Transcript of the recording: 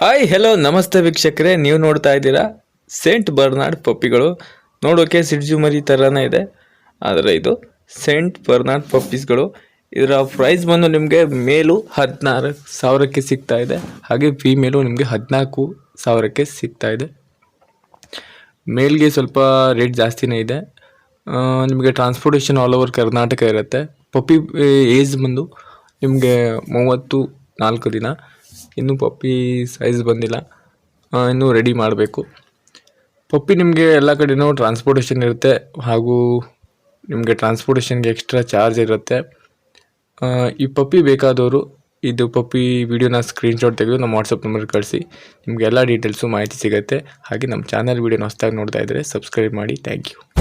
Hi hello ನಮಸ್ತೆ ವೀಕ್ಷಕರೇ. ನೀವು ನೋಡ್ತಾ ಇದ್ದೀರಾ ಸೇಂಟ್ ಬರ್ನಾಡ್ ಪಪ್ಪಿಗಳು ನೋಡೋಕೆ ಸಿಡ್ಜು ಮರಿ ಥರನೇ ಇದೆ. ಆದರೆ ಇದು ಸೇಂಟ್ ಬರ್ನಾಡ್ ಪಪ್ಪೀಸ್ಗಳು ಇದರ ಪ್ರೈಸ್ ಬಂದು ನಿಮಗೆ ಮೇಲು ಹದಿನಾರು ಸಾವಿರಕ್ಕೆ ಸಿಗ್ತಾ ಇದೆ. ಹಾಗೆ ಫೀಮೇಲು ನಿಮಗೆ ಹದಿನಾಲ್ಕು ಸಾವಿರಕ್ಕೆ ಸಿಗ್ತಾ ಇದೆ. ಮೇಲ್ಗೆ ಸ್ವಲ್ಪ ರೇಟ್ ಜಾಸ್ತಿನೇ ಇದೆ. ನಿಮಗೆ ಟ್ರಾನ್ಸ್ಪೋರ್ಟೇಷನ್ ಆಲ್ ಓವರ್ ಕರ್ನಾಟಕ ಇರುತ್ತೆ. ಪಪ್ಪಿ ಏಜ್ ಬಂದು ನಿಮಗೆ ಮೂವತ್ತು ನಾಲ್ಕು ದಿನ. ಇನ್ನೂ ಪಪ್ಪಿ ಸೈಜ್ ಬಂದಿಲ್ಲ. ಇನ್ನೂ ರೆಡಿ ಮಾಡಬೇಕು. ಪಪ್ಪಿ ನಿಮಗೆ ಎಲ್ಲ ಕಡೆಯೂ ಟ್ರಾನ್ಸ್ಪೋರ್ಟೇಷನ್ ಇರುತ್ತೆ ಹಾಗೂ ನಿಮಗೆ ಟ್ರಾನ್ಸ್ಪೋರ್ಟೇಷನ್ಗೆ ಎಕ್ಸ್ಟ್ರಾ ಚಾರ್ಜ್ ಇರುತ್ತೆ. ಈ ಪಪ್ಪಿ ಬೇಕಾದವರು ಇದು ಪಪ್ಪಿ ವಿಡಿಯೋನ ಸ್ಕ್ರೀನ್ಶಾಟ್ ತೆಗೆದು ನಮ್ಮ ವಾಟ್ಸಪ್ ನಂಬರ್ ಕಳಿಸಿ. ನಿಮಗೆ ಎಲ್ಲ ಡೀಟೇಲ್ಸು ಮಾಹಿತಿ ಸಿಗುತ್ತೆ. ಹಾಗೆ ನಮ್ಮ ಚಾನಲ್ ವೀಡಿಯೋನ ಹೊಸ್ದಾಗಿ ನೋಡ್ತಾ ಇದ್ದರೆ ಸಬ್ಸ್ಕ್ರೈಬ್ ಮಾಡಿ. Thank you